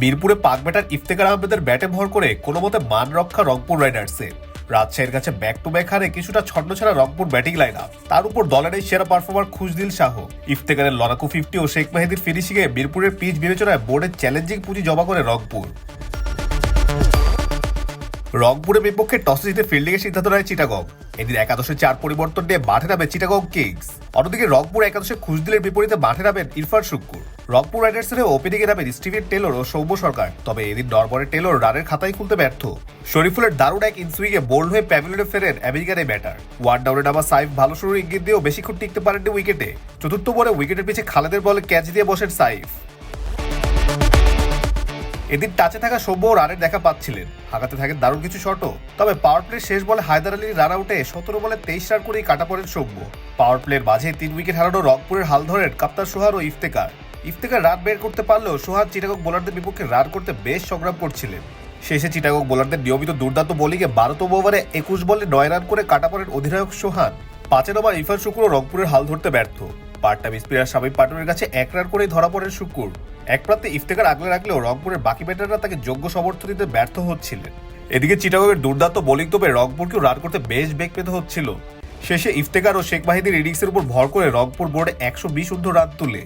বীরপুরে পাক ব্যাটার ইফতেকার আহমেদের ব্যাটে ভর করে কোনো মতে মান রক্ষা রংপুর রাইডার্সে। রাজশাহীর কাছে ব্যাক টু ব্যাক হারে কিছুটা ছন্ন ছাড়া রংপুর ব্যাটিং লাইন আপ তার উপর দলের এই সেরা পারফর্মার খুশদিল শাহ। ইফতেকারের লড়াকু ফিফটি ও শেখ মেহেদির ফিনিশিংয়ে বীরপুরের পিচ বিবেচনায় বোর্ডের চ্যালেঞ্জিং পুঁজি জমা করে রংপুর। রংপুরের বিপক্ষে টসে জিতে ফিল্ডিংয়ের সিদ্ধান্ত নেয় চিটাগং। এদিন একাদশে চার পরিবর্তন নিয়ে মাঠে নামে চিটাগং কিংস। অন্যদিকে রংপুর একাদশে খুশদিলের বিপরীতে মাঠে নামেন ইরফান শুক্কুর। রংপুর রাইডার্সের ওপেনিং এ নামেন স্টিভেন টেলর ও সৌম্য সরকার। তবে এদিন নরবরের টেলর রানের খাতায় খুলতে ব্যর্থ। শরীফুলের দারুণ এক ইনসুইংয়ে বোল্ড হয়ে প্যাভিলিয়নে ফেরেন আমেরিকান এই ব্যাটার ওয়ান ডাউনে নামা সাইফ ভালো শুরুর ইঙ্গিত দিয়েও বেশিক্ষণ টিকতে পারেননি উইকেটে চতুর্থ বলে উইকেটের পিছে খালেদের বলে ক্যাচ দিয়ে বসেন সাইফ। এদিন টাচে থাকা সৌম্য রানের দেখা পাচ্ছিলেন। হাঁকাতে থাকেন দারুণ কিছু শটও। তবে পাওয়ার প্লে শেষ বলে হায়দার আলীর রান আউটে সতেরো বলে তেইশ রান করেই কাটা পড়েন সৌম্য। পাওয়ার প্লের মাঝে তিন উইকেট হারানো রংপুরের হাল ধরেন কাপ্তার সোহার ও ইফতেকার ইফতেকার রান বের করতে পারলেও সোহার চিটাগং বোলারদের বিপক্ষে রান করতে বেশ সংগ্রাম করছিলেন। শেষে চিটাগং বোলারদের নিয়মিত দুর্দান্ত বোলিংয়ে বারোতম ওভারে একুশ বলে নয় রান করে কাটা পড়েন অধিনায়ক সোহান। পাঁচের ওভার ইরফান শুক্র রংপুরের হাল ধরতে ব্যর্থ। পার্ট টাইম স্পিনার শামীম পাটনের কাছে এক রান করেই ধরা পড়েন শুক্কুর। এক প্রান্তে ইফতেকার আগলে রাখলেও রংপুরের বাকি ব্যাটাররা তাকে যোগ্য সমর্থন দিতে ব্যর্থ হচ্ছিলেন। এদিকে চিটাগের দুর্দান্ত বোলিং তোপে রংপুরকেও রান করতে বেশ বেগ পেতে হচ্ছিল। শেষে ইফতেকার ও শেখ মাহিদির ইনিংসের উপর ভর করে রংপুর বোর্ডে একশো বিশ রান তুলে।